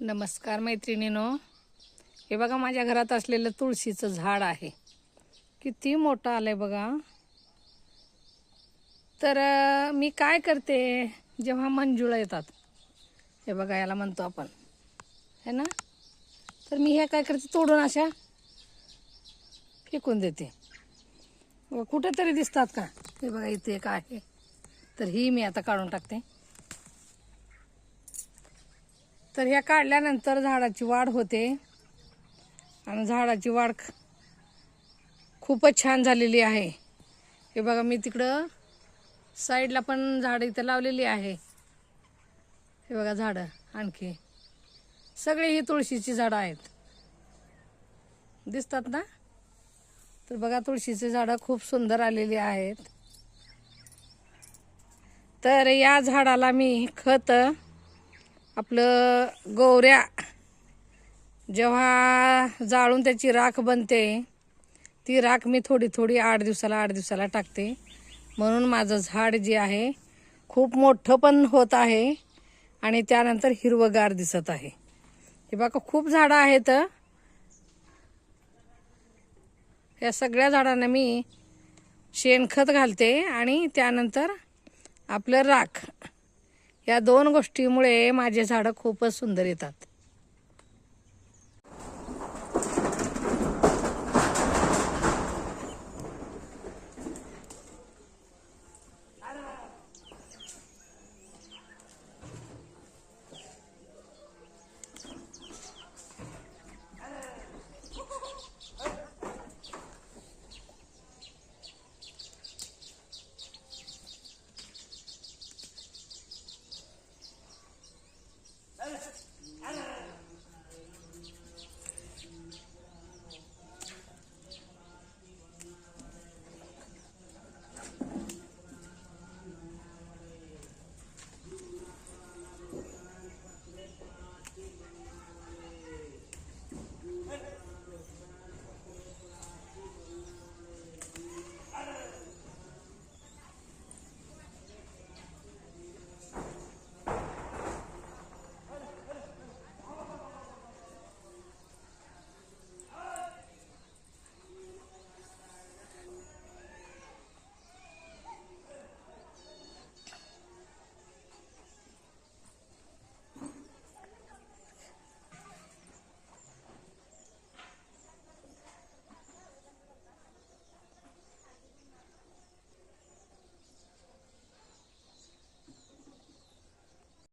नमस्कार मैत्रिणीनो. हे बघा माझ्या घरात असलेलं तुळशीचं झाड आहे. किती मोठं आलं आहे बघा. तर मी काय करते जेव्हा मंजुळा येतात. हे बघा याला म्हणतो आपण. है ना? तर मी हे काय करते तोडून अशा फेकून देते. कुठेतरी दिसतात का? हे बघा इथे एक आहे. तर ही मी आता काढून टाकते. तर ह्या काढल्यानंतर झाडाची वाढ होते. आणि झाडाची वाढ ख- खूपच छान झालेली आहे. हे बघा मी तिकडं साईडला पण झाडं इथं लावलेली आहे. हे बघा झाडं आणखी. सगळे ही तुळशीची झाडं आहेत. दिसतात ना? तर बघा तुळशीची झाडं खूप सुंदर आलेली आहेत. तर या झाडाला मी खत आपलं गौऱ्या जेव्हा जाळून त्याची राख बनते ती राख मी थोडी थोडी आठ दिवसाला आठ दिवसाला टाकते. म्हणून माझं झाड जे आहे खूप मोठं पण होत आहे आणि त्यानंतर हिरवगार दिसत आहे. हे बघा खूप झाडं आहेत. या सगळ्या झाडांना मी शेणखत घालते आणि त्यानंतर आपलं राख. या दोन गोष्टीमुळे माझे झाडं खूपच सुंदर येतात.